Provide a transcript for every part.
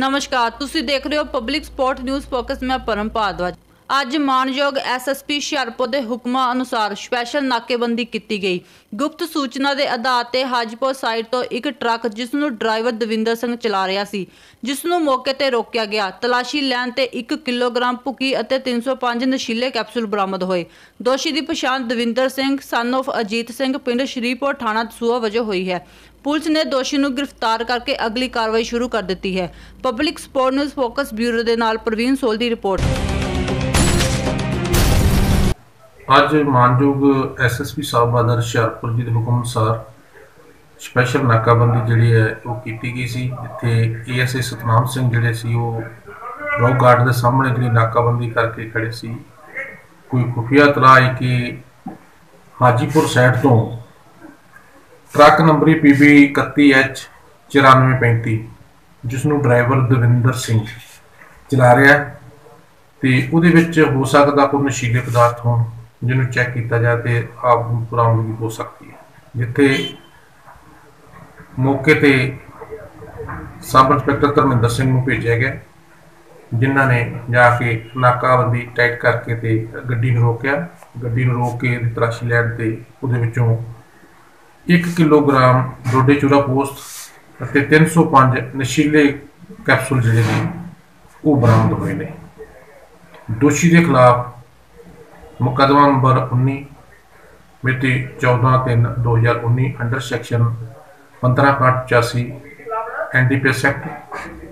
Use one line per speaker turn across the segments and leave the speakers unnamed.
ਨਮਸਕਾਰ ਤੁਸੀਂ ਦੇਖ ਰਹੇ ਹੋ ਪਬਲਿਕ ਸਪੋਰਟ ਨਿਊਜ਼ ਫੋਕਸ ਮੈਂ ਪਰਮ ਭਾਰਦਵਾਜ ਅੱਜ ਮਾਨਯੋਗ ਐਸਐਸਪੀ ਹੁਸ਼ਿਆਰਪੁਰ ਦੇ ਹੁਕਮਾਂ ਅਨੁਸਾਰ ਸਪੈਸ਼ਲ ਨਾਕੇਬੰਦੀ ਕੀਤੀ ਗਈ। ਗੁਪਤ ਸੂਚਨਾ ਦੇ ਆਧਾਰ ਤੇ ਹਾਜਪੁਰ ਸਾਈਡ ਤੋਂ ਇੱਕ ਟਰੱਕ ਜਿਸ ਨੂੰ ਡਰਾਈਵਰ ਦਵਿੰਦਰ ਸਿੰਘ ਚਲਾ ਰਿਹਾ ਸੀ ਜਿਸ ਨੂੰ ਮੌਕੇ ਤੇ ਰੋਕਿਆ ਗਿਆ। ਤਲਾਸ਼ੀ ਲੈਣ ਤੇ 1 ਕਿਲੋਗ੍ਰਾਮ ਭੁੱਕੀ ਅਤੇ 305 ਨਸ਼ੀਲੇ ਕੈਪਸੂਲ ਬਰਾਮਦ ਹੋਏ। ਦੋਸ਼ੀ ਦੀ ਪਛਾਣ ਦਵਿੰਦਰ ਸਿੰਘ ਸਨ of ਅਜੀਤ ਸਿੰਘ, ਪਿੰਡ ਸ਼੍ਰੀਪੁਰ ਥਾਣਾ ਦਸੂਹਾ ਵਜੋਂ ਹੋਈ ਹੈ। ਪੁਲਿਸ ਨੇ ਦੋਸ਼ੀ ਨੂੰ ਗ੍ਰਿਫਤਾਰ ਕਰਕੇ ਅਗਲੀ ਕਾਰਵਾਈ ਸ਼ੁਰੂ ਕਰ ਦਿੱਤੀ ਹੈ। Public support news focus bureau ਦੇ ਨਾਲ ਪ੍ਰਵੀਨ ਸੋਲ ਦੀ ਰਿਪੋਰਟ।
ਅੱਜ ਮਾਨਯੋਗ ਐਸਐਸਪੀ ਸਾਹਿਬ ਬਾਦਰ ਹੁਸ਼ਿਆਰਪੁਰ ਜੀ ਦੇ ਹੁਕਮ ਅਨੁਸਾਰ ਸਪੈਸ਼ਲ ਨਾਕਾਬੰਦੀ ਜਿਹੜੀ ਹੈ ਉਹ ਕੀਤੀ ਗਈ ਸੀ, ਜਿੱਥੇ ਏਐਸਏ ਸਤਨਾਮ ਸਿੰਘ ਜਿਹੜੇ ਸੀ ਉਹ ਰੌਕ ਗਾਰਡ ਦੇ ਸਾਹਮਣੇ ਜਿਹੜੀ ਨਾਕਾਬੰਦੀ ਕਰਕੇ ਖੜੇ ਸੀ। ਕੋਈ ਖੁਫੀਆ ਤਲਾਹ ਕਿ ਹਾਜੀਪੁਰ ਸਾਈਡ ਤੋਂ ਟਰੱਕ ਨੰਬਰੀ PB 31H 9435 ਜਿਸ ਨੂੰ ਡਰਾਈਵਰ ਦਵਿੰਦਰ ਸਿੰਘ ਚਲਾ ਰਿਹਾ ਹੈ ਤੇ ਉਹਦੇ ਵਿੱਚ ਹੋ ਸਕਦਾ ਕੋਈ ਨਸ਼ੀਲੇ ਪਦਾਰਥ ਹੋਣ। ਜਿਹਨੂੰ ਚੈੱਕ ਕੀਤਾ ਜਾਏ ਤੇ ਆਪ ਨੂੰ ਬਰਾਮਦਗੀ ਹੋ ਸਕਦੀ ਹੈ। ਜਿੱਥੇ ਮੌਕੇ ਤੇ ਸਬ ਇੰਸਪੈਕਟਰ ਧਰਮਿੰਦਰ ਸਿੰਘ ਨੂੰ ਭੇਜਿਆ ਗਿਆ, ਜਿਨ੍ਹਾਂ ਨੇ ਜਾ ਕੇ ਨਾਕਾਬੰਦੀ ਟਾਈਟ ਕਰਕੇ ਤੇ ਗੱਡੀ ਨੂੰ ਰੋਕਿਆ। ਗੱਡੀ ਨੂੰ ਰੋਕ ਕੇ ਇਹਦੀ ਤਲਾਸ਼ੀ ਲੈਣ ਤੇ ਉਹਦੇ ਵਿੱਚੋਂ 1 ਕਿਲੋਗ੍ਰਾਮ ਡੋਡੇ ਚੂਰਾ ਪੋਸਟ ਅਤੇ 305 ਨਸ਼ੀਲੇ ਕੈਪਸੂਲ ਜਿਹੜੇ ਨੇ, ਉਹ ਬਰਾਮਦ ਹੋਏ ਨੇ। ਦੋਸ਼ੀ ਦੇ ਖਿਲਾਫ ਮੁਕੱਦਮਾ ਨੰਬਰ 19 ਮਿਤੀ 14/3/2019 ਅੰਡਰ ਸੈਕਸ਼ਨ 1585 ਐਨਡੀਪੀਐਸ ਐਕਟ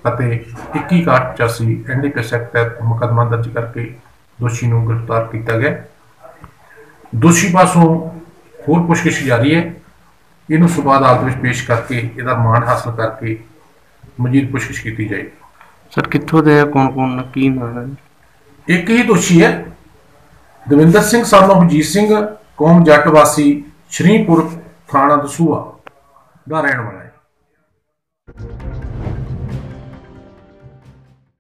ਅਤੇ 2185 ਐਨਡੀਪੀਐਸ ਐਕਟ ਤਹਿਤ ਮੁਕੱਦਮਾ ਦਰਜ ਕਰਕੇ ਦੋਸ਼ੀ ਨੂੰ ਗ੍ਰਿਫਤਾਰ ਕੀਤਾ ਗਿਆ। ਦੋਸ਼ੀ ਪਾਸੋਂ ਹੋਰ ਪੁੱਛਗਿੱਛ ਜਾਰੀ ਹੈ। ਇਹਨੂੰ ਸਵੇਰ ਅਦਾਲਤ ਵਿੱਚ ਪੇਸ਼ ਕਰਕੇ ਇਹਦਾ ਰਿਮਾਂਡ ਹਾਸਲ ਕਰਕੇ ਮਜ਼ੀਦ ਪੁੱਛਗਿੱਛ ਕੀਤੀ ਜਾਏਗੀ।
ਸਰ ਕਿੱਥੋਂ ਦੇ ਆ? ਕੌਣ ਕੌਣ ਕੀ ਨਾਮ ਹੈ?
ਇੱਕ ਹੀ ਦੋਸ਼ੀ ਹੈ। ਦਵਿੰਦਰ ਸਿੰਘ son of ਜੀਤ ਸਿੰਘ, ਕੌਮ ਜੱਟ ਵਾਸੀ, ਸ਼੍ਰੀਪੁਰ ਥਾਣਾ ਦਸੂਹਾ ਦਾ ਰਹਿਣ ਵਾਲਾ ਹੈ।